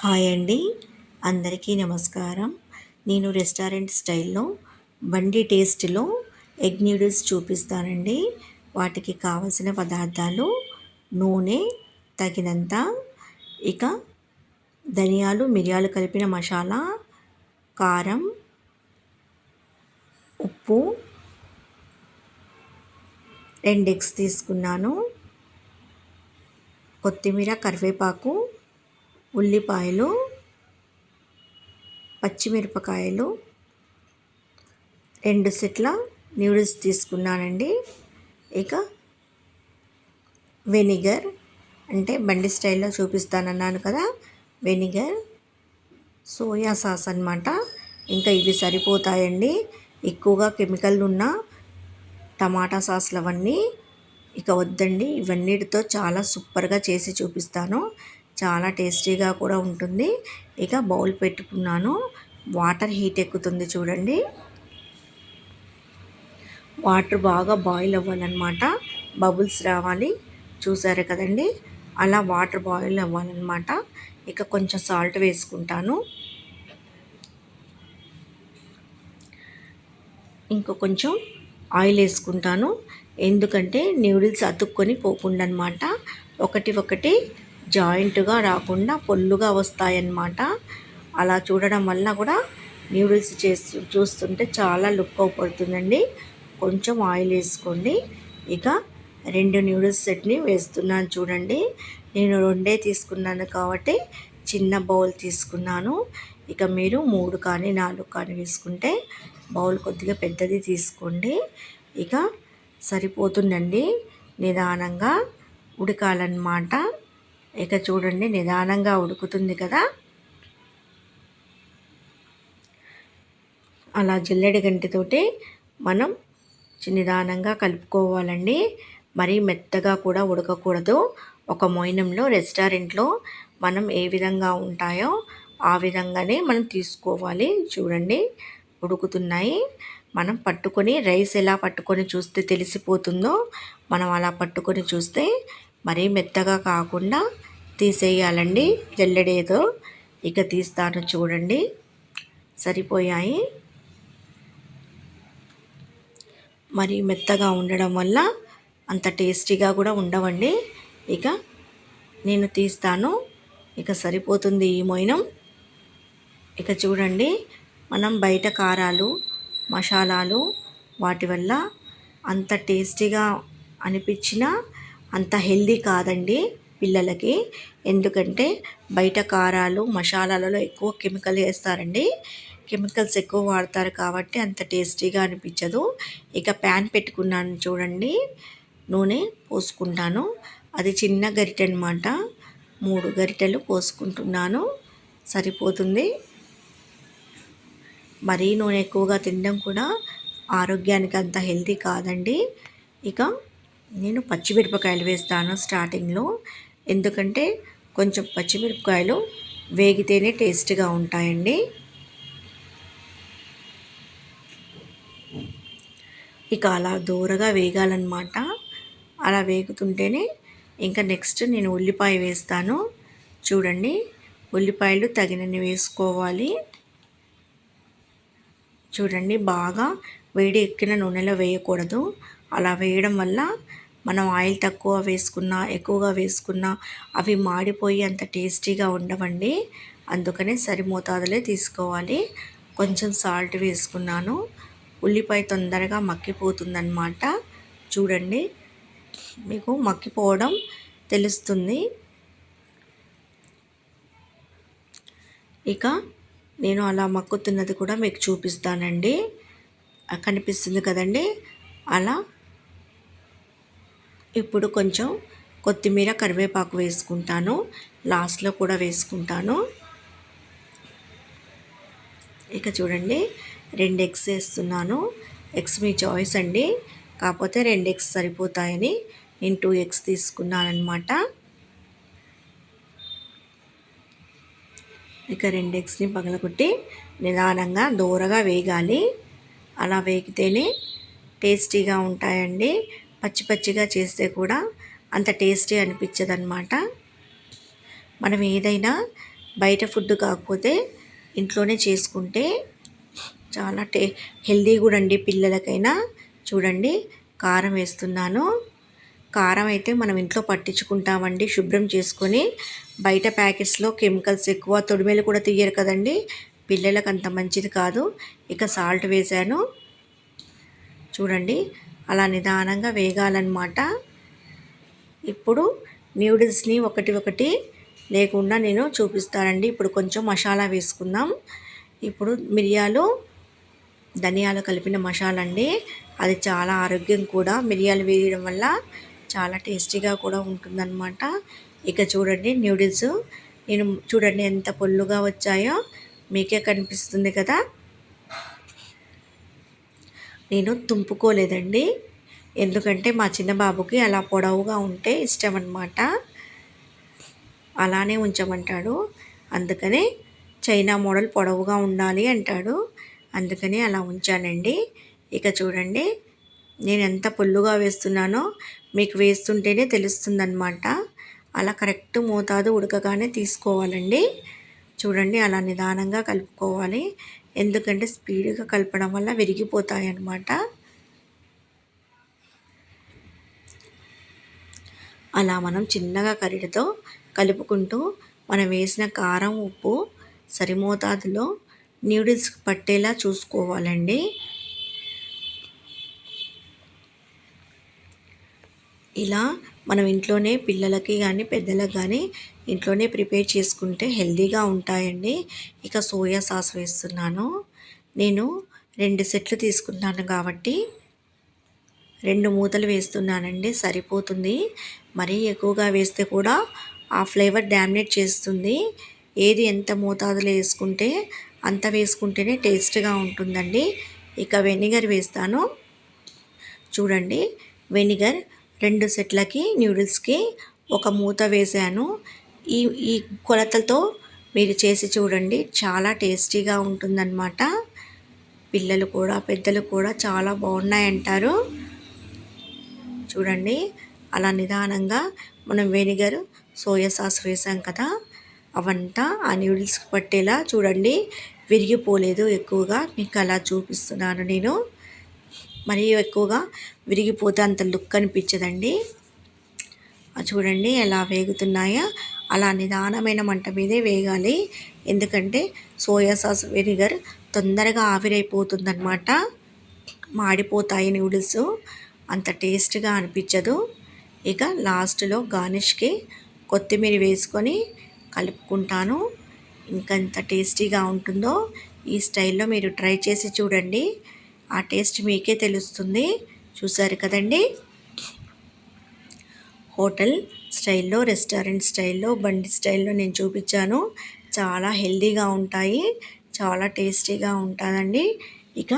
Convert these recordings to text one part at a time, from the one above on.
Hi అండి. అందరికీ నమస్కారం. నేను రెస్టారెంట్ స్టైల్లో బండి టేస్ట్లో ఎగ్ నూడిల్స్ చూపిస్తానండి. వాటికి కావలసిన పదార్థాలు నూనె తగినంత ఇక ధనియాలు మిరియాలు కలిపిన మసాలా కారం ఉప్పు రెండు ఎగ్స్ తీసుకున్నాను. కొత్తిమీర కరివేపాకు ఉల్లిపాయలు పచ్చిమిరపకాయలు రెండు సెట్ల నూడిల్స్ తీసుకున్నానండి. ఇక వెనిగర్ అంటే బండి స్టైల్లో చూపిస్తానన్నాను కదా వెనిగర్ సోయా సాస్ అనమాట ఇంకా ఇవి సరిపోతాయండి. ఎక్కువగా కెమికల్ ఉన్న టమాటా సాస్లు అవన్నీ ఇక వద్దండి. ఇవన్నిటితో చాలా సూపర్గా చేసి చూపిస్తాను. చాలా టేస్టీగా కూడా ఉంటుంది. ఇక బౌల్ పెట్టుకున్నాను. వాటర్ హీట్ ఎక్కుతుంది చూడండి. వాటర్ బాగా బాయిల్ అవ్వాలన్నమాట. బబుల్స్ రావాలి. చూసారు కదండి? అలా వాటర్ బాయిల్ అవ్వాలన్నమాట. ఇక కొంచెం సాల్ట్ వేసుకుంటాను. ఇంకో కొంచెం ఆయిల్ వేసుకుంటాను. ఎందుకంటే న్యూడిల్స్ అతుక్కొని పోకుండా అనమాట ఒకటి ఒకటి జాయింట్గా రాకుండా పొల్లుగా వస్తాయన్నమాట. అలా చూడడం వల్ల కూడా న్యూడిల్స్ చేస్తూ చూస్తుంటే చాలా లుక్ అవుపడుతుందండి. కొంచెం ఆయిల్ వేసుకోండి. ఇక రెండు న్యూడిల్స్ సెట్ని వేస్తున్నాను చూడండి. నేను రెండే తీసుకున్నాను కాబట్టి చిన్న బౌల్ తీసుకున్నాను. ఇక మీరు మూడు కానీ నాలుగు కానీ వేసుకుంటే బౌల్ కొద్దిగా పెద్దది తీసుకోండి. ఇక సరిపోతుందండి. నిదానంగా ఉడకాలన్నమాట. ఇక చూడండి నిదానంగా ఉడుకుతుంది కదా. అలా జిల్లెడి గంటితోటి మనం నిదానంగా కలుపుకోవాలండి. మరీ మెత్తగా కూడా ఉడకకూడదు. ఒక మోయినంలో రెస్టారెంట్లో మనం ఏ విధంగా ఉంటాయో ఆ విధంగానే మనం తీసుకోవాలి. చూడండి ఉడుకుతున్నాయి. మనం పట్టుకొని రైస్ ఎలా పట్టుకొని చూస్తే తెలిసిపోతుందో మనం అలా పట్టుకొని చూస్తే మరీ మెత్తగా కాకుండా తీసేయాలండి. జల్లెడేదో ఇక తీస్తాను చూడండి. సరిపోయాయి. మరి మెత్తగా ఉండడం వల్ల అంత టేస్టీగా కూడా ఉండవండి. ఇక నేను తీస్తాను. ఇక సరిపోతుంది ఈ మొయినం. ఇక చూడండి మనం బయట కారాలు మసాలాలు వాటి వల్ల అంత టేస్టీగా అనిపించిన అంత హెల్దీ కాదండి పిల్లలకి. ఎందుకంటే బయట కారాలు మసాలాలలో ఎక్కువ కెమికల్ వేస్తారండి. కెమికల్స్ ఎక్కువ వాడతారు కాబట్టి అంత టేస్టీగా అనిపించదు. ఇక ప్యాన్ పెట్టుకున్నాను చూడండి. నూనె పోసుకుంటాను. అది చిన్న గరిటె అనమాట మూడు గరిటెలు పోసుకుంటున్నాను. సరిపోతుంది. మరీ నూనె ఎక్కువగా తినడం కూడా ఆరోగ్యానికి అంత హెల్తీ కాదండి. ఇక నేను పచ్చిమిరపకాయలు వేస్తాను స్టార్టింగ్లో. ఎందుకంటే కొంచెం పచ్చిమిరపకాయలు వేగితేనే టేస్ట్గా ఉంటాయండి. ఇక అలా దూరగా వేగాలన్నమాట. అలా వేగుతుంటేనే ఇంకా నెక్స్ట్ నేను ఉల్లిపాయ వేస్తాను. చూడండి ఉల్లిపాయలు తగినన్ని వేసుకోవాలి. చూడండి బాగా వేడి ఎక్కిన నూనెలో వేయకూడదు. అలా వేయడం వల్ల మనం ఆయిల్ తక్కువ వేసుకున్నా ఎక్కువగా వేసుకున్నా అవి మాడిపోయి అంత టేస్టీగా ఉండవండి. అందుకనే సరి మోతాదులే తీసుకోవాలి. కొంచెం సాల్ట్ వేసుకున్నాను. ఉల్లిపాయ తొందరగా మక్కిపోతుందన్నమాట చూడండి మీకు మక్కిపోవడం తెలుస్తుంది. ఇక నేను అలా మక్కుతున్నది కూడా మీకు చూపిస్తానండి. కనిపిస్తుంది కదండి? అలా ఇప్పుడు కొంచెం కొత్తిమీర కరివేపాకు వేసుకుంటాను. లాస్ట్లో కూడా వేసుకుంటాను. ఇక చూడండి రెండు ఎగ్స్ వేస్తున్నాను. ఎగ్స్ మీ చాయిస్ అండి. కాకపోతే రెండు ఎగ్స్ సరిపోతాయని నేను టూ ఎగ్స్ తీసుకున్నానమాట ఇక రెండు ఎగ్స్ని పగలగొట్టి నిదానంగా దూరగా వేగాలి. అలా వేగితేనే టేస్టీగా ఉంటాయండి. పచ్చి పచ్చిగా చేస్తే కూడా అంత టేస్టీ అనిపించదన్నమాట. మనం ఏదైనా బయట ఫుడ్ కాకపోతే ఇంట్లోనే చేసుకుంటే చాలా టే హెల్దీ కూడా అండి పిల్లలకైనా. చూడండి కారం వేస్తున్నాను. కారం అయితే మనం ఇంట్లో పట్టించుకుంటామండి శుభ్రం చేసుకొని. బయట ప్యాకెట్స్లో కెమికల్స్ ఎక్కువ తొడిమేలు కూడా తీయరు కదండి. పిల్లలకు అంత మంచిది కాదు. ఇక సాల్ట్ వేసాను చూడండి అలా నిదానంగా వేగాలన్నమాట. ఇప్పుడు న్యూడిల్స్ని ఒకటి ఒకటి లేకుండా నేను చూపిస్తానండి. ఇప్పుడు కొంచెం మసాలా వేసుకుందాం. ఇప్పుడు మిరియాలు ధనియాలు కలిపిన మసాలా అండి అది చాలా ఆరోగ్యం కూడా. మిరియాలు వేయడం వల్ల చాలా టేస్టీగా కూడా ఉంటుందన్నమాట. ఇక చూడండి న్యూడిల్స్ నేను చూడండి ఎంత పొల్లుగా వచ్చాయో. మీకే కనిపిస్తుంది కదా. నేను తుంపుకోలేదండి. ఎందుకంటే మా చిన్న బాబుకి అలా పొడవుగా ఉంటే ఇష్టం అన్నమాట అలానే ఉంచమంటాడు. అందుకనే చైనా మోడల్ పొడవుగా ఉండాలి అంటాడు. అందుకని అలా ఉంచానండి. ఇక చూడండి నేను ఎంత పుల్లుగా వేస్తున్నానో మీకు వేస్తుంటేనే తెలుస్తుందన్నమాట. అలా కరెక్ట్ మోతాదు ఉడకగానే తీసుకోవాలండి. చూడండి అలా నిదానంగా కలుపుకోవాలి. ఎందుకంటే స్పీడ్గా కలపడం వల్ల విరిగిపోతాయి అన్నమాట అలా మనం చిన్నగా కరిటితో కలుపుకుంటూ మనం వేసిన కారం ఉప్పు సరిమోతాదులో న్యూడిల్స్ పట్టేలా చూసుకోవాలండి. ఇలా మనం ఇంట్లోనే పిల్లలకి కానీ పెద్దలకు కానీ ఇంట్లోనే ప్రిపేర్ చేసుకుంటే హెల్తీగా ఉంటాయండి. ఇక సోయా సాస్ వేస్తున్నాను. నేను రెండు సెట్లు తీసుకున్నాను కాబట్టి రెండు మూతలు వేస్తున్నానండి. సరిపోతుంది. మరీ ఎక్కువగా వేస్తే కూడా ఆ ఫ్లేవర్ డ్యామినేట్ చేస్తుంది. ఏది ఎంత మోతాదులో వేసుకుంటే అంత వేసుకుంటేనే టేస్ట్గా ఉంటుందండి. ఇక వెనిగర్ వేస్తాను. చూడండి. వెనిగర్ రెండు సెట్లకి న్యూడిల్స్కి ఒక మూత వేసాను ఈ ఈ కొలతలతో మీరు చేసి చూడండి. చాలా టేస్టీగా ఉంటుందన్నమాట. పిల్లలు కూడా పెద్దలు కూడా చాలా బాగున్నాయంటారు. చూడండి. అలా నిదానంగా మనం వెనిగర్ సోయా సాస్ వేసాం కదా. అవంతా ఆ న్యూడిల్స్కి పట్టేలా చూడండి. విరిగిపోలేదు ఎక్కువగా. మీకు అలా చూపిస్తున్నాను నేను. మరీ ఎక్కువగా విరిగిపోతే అంత లుక్ అనిపించదండి. చూడండి ఎలా వేగుతున్నాయో. అలా నిదానమైన మంట మీదే వేగాలి. ఎందుకంటే సోయా సాస్ వెనిగర్ తొందరగా ఆవిరైపోతుందన్నమాట. మాడిపోతాయి నూడిల్స్. అంత టేస్ట్గా అనిపించదు. ఇక లాస్ట్లో గార్నిష్కి కొత్తిమీర వేసుకొని కలుపుకుంటాను. ఇంకెంత టేస్టీగా ఉంటుందో ఈ స్టైల్లో మీరు ట్రై చేసి చూడండి. ఆ టేస్ట్ మీకే తెలుస్తుంది. చూసారు కదండి? హోటల్ స్టైల్లో రెస్టారెంట్ స్టైల్లో బండి స్టైల్లో నేను చూపించాను. చాలా హెల్దీగా ఉంటాయి. చాలా టేస్టీగా ఉంటుందండి. ఇక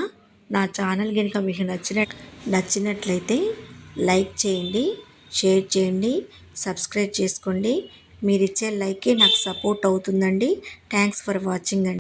నా ఛానల్ కనుక మీకు నచ్చిన నచ్చినట్లయితే లైక్ చేయండి షేర్ చేయండి సబ్స్క్రైబ్ చేసుకోండి. మీరు ఇచ్చే లైకే నాకు సపోర్ట్ అవుతుందండి. థ్యాంక్స్ ఫర్ వాచింగ్ అండి.